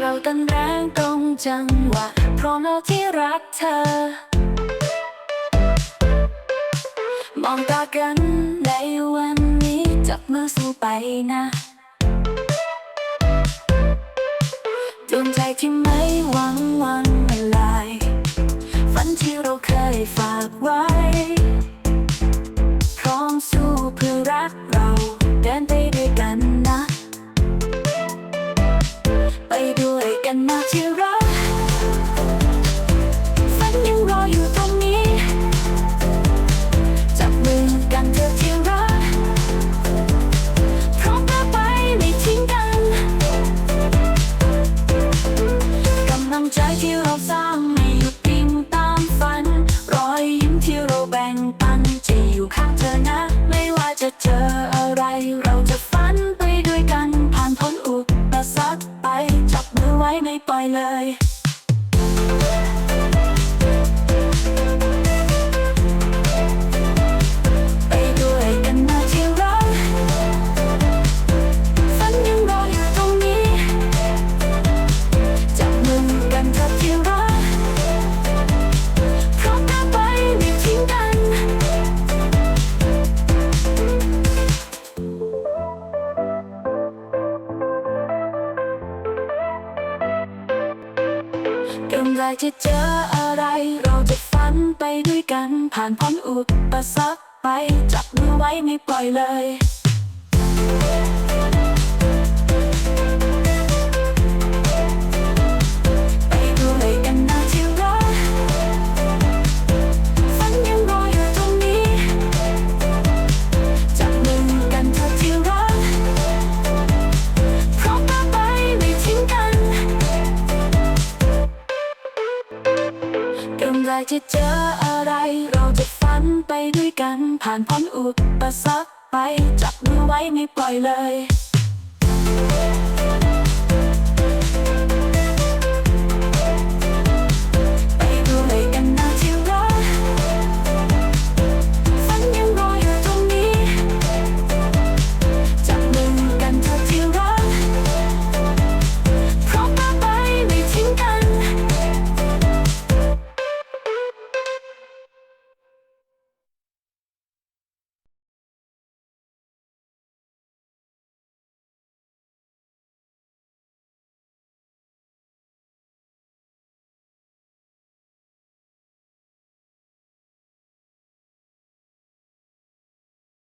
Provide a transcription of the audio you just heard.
เราเต้นแรงตรงจังหวะเพราะเราที่รักเธอ มองตากันในวันนี้จับมือสู้ไปนะดวงใจที่ไม่หวังวันเวลาฝันที่เราเคยฝากไว้ เลย กำลังจะเจออะไร เราจะฝันไปด้วยกัน ผ่านพ้นอุปสรรคไป จับมือไว้ไม่ปล่อยเลย กำลังจะเจออะไร เราจะฝันไปด้วยกัน ผ่านพ้นอุปสรรคไป จับมือไว้ไม่ปล่อยเลย